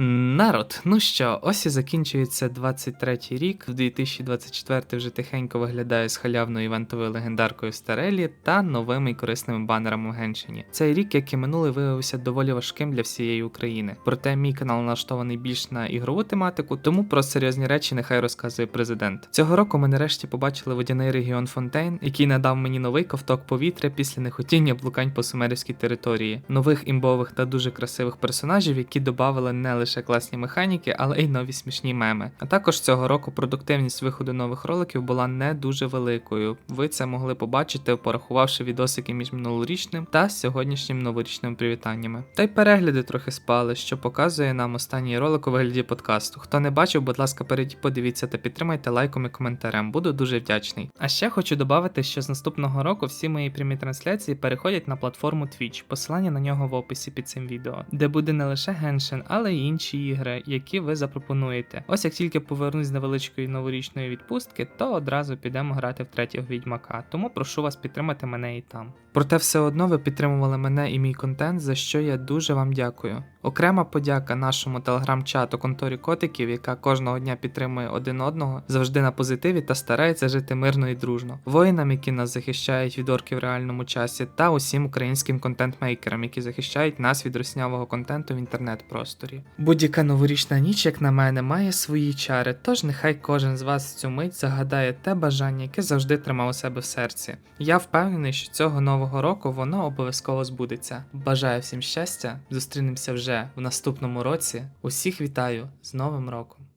Народ, ну що, ось і закінчується 23-й рік. В 2024 вже тихенько виглядає з халявною івентовою легендаркою Старелі та новими і корисними банерами в Геншині. Цей рік, як і минулий, виявився доволі важким для всієї України. Проте мій канал налаштований більш на ігрову тематику, тому про серйозні речі нехай розказує президент. Цього року ми нарешті побачили водяний регіон Фонтейн, який надав мені новий ковток повітря після нехотіння блукань по сумерівській території, нових імбових та дуже красивих персонажів, які додавали не лише класні механіки, але й нові смішні меми. А також цього року продуктивність виходу нових роликів була не дуже великою. Ви це могли побачити, порахувавши відосики між минулорічним та сьогоднішнім новорічним привітаннями. Та й перегляди трохи спали, що показує нам останній ролик у вигляді подкасту. Хто не бачив, будь ласка, перейдіть, подивіться та підтримайте лайком і коментарем. Буду дуже вдячний. А ще хочу додати, що з наступного року всі мої прямі трансляції переходять на платформу Twitch. Посилання на нього в описі під цим відео, де буде не лише Genshin, але й інші ігри, які ви запропонуєте. Ось як тільки повернусь з невеличкої новорічної відпустки, то одразу підемо грати в третього відьмака. Тому прошу вас підтримати мене і там. Проте все одно ви підтримували мене і мій контент, за що я дуже вам дякую. Окрема подяка нашому телеграм-чату конторі котиків, яка кожного дня підтримує один одного, завжди на позитиві та старається жити мирно і дружно. Воїнам, які нас захищають від орків в реальному часі, та усім українським контент-мейкерам, які захищають нас від руснявого контенту в інтернет-просторі. Будь-яка новорічна ніч, як на мене, має свої чари, тож нехай кожен з вас цю мить загадає те бажання, яке завжди тримав у себе в серці. Я впевнений, що цього нового року воно обов'язково збудеться. Бажаю всім щастя, зустрінемося вже в наступному році. Усіх вітаю з Новим роком!